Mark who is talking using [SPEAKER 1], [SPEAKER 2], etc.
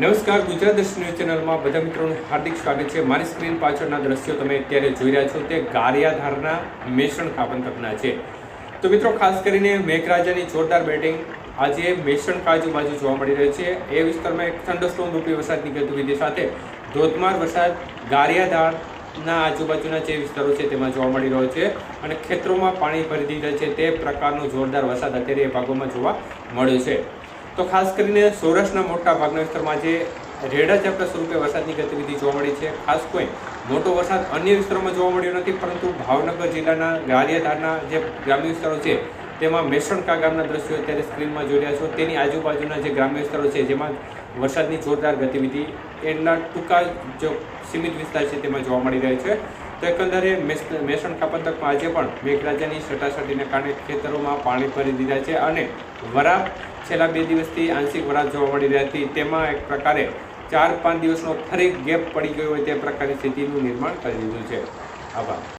[SPEAKER 1] નમસ્કાર, ગુજરાત દર્શન ન્યૂઝ ચેનલમાં બધા મિત્રોનું હાર્દિક સ્વાગત છે. મારી સ્ક્રીન પાછળના દ્રશ્યો તમે અત્યારે જોઈ રહ્યા છો. તે ગારિયાધારના મેષણ કાપંતકના છે. તો મિત્રો, ખાસ કરીને મેઘરાજાની જોરદાર બેટિંગ આજે મેષણ બાજુ જોવા મળી રહી છે. એ વિસ્તારમાં એક થંડરસ્ટોમ રૂપી વરસાદની ગતિવિધિ સાથે ધોધમાર વરસાદ ગારિયાધારના આજુબાજુના જે વિસ્તારો છે તેમાં જોવા મળી રહ્યો છે અને ખેતરોમાં પાણી ભરી દીધા છે. તે પ્રકારનો જોરદાર વરસાદ અત્યારે એ ભાગોમાં જોવા મળ્યો છે. તો ખાસ કરીને સૌરાષ્ટ્રના મોટા ભાગના વિસ્તારમાં જે રેડા ઝાપટા સ્વરૂપે વરસાદની ગતિવિધિ જોવા મળી છે. ખાસ કોઈ મોટો વરસાદ અન્ય વિસ્તારોમાં જોવા મળ્યો નથી, પરંતુ ભાવનગર જિલ્લાના ગારિયાધારના જે ગ્રામ્ય વિસ્તારો છે, તેમાં મેસણકા ગામના દ્રશ્યો અત્યારે સ્ક્રીનમાં જોઈ રહ્યા છો. તેની આજુબાજુના જે ગ્રામ્ય વિસ્તારો છે, જેમાં વરસાદની જોરદાર ગતિવિધિ એટલા ટૂંકા જો સીમિત વિસ્તાર છે, તેમાં જોવા મળી રહ્યા છે. તો એકંદરે મેસ- પંથકમાં આજે પણ મેઘરાજાની સટાસટીને કારણે ખેતરોમાં પાણી ભરી દીધા છે અને વરાપ છેલ્લા બે દિવસથી આંશિક વરાપ જોવા મળી રહી હતી તેમાં એક પ્રકારે ચાર પાંચ દિવસનો ફરી ગેપ પડી ગયો હોય તે પ્રકારની સ્થિતિનું નિર્માણ કરી દીધું છે. આભાર.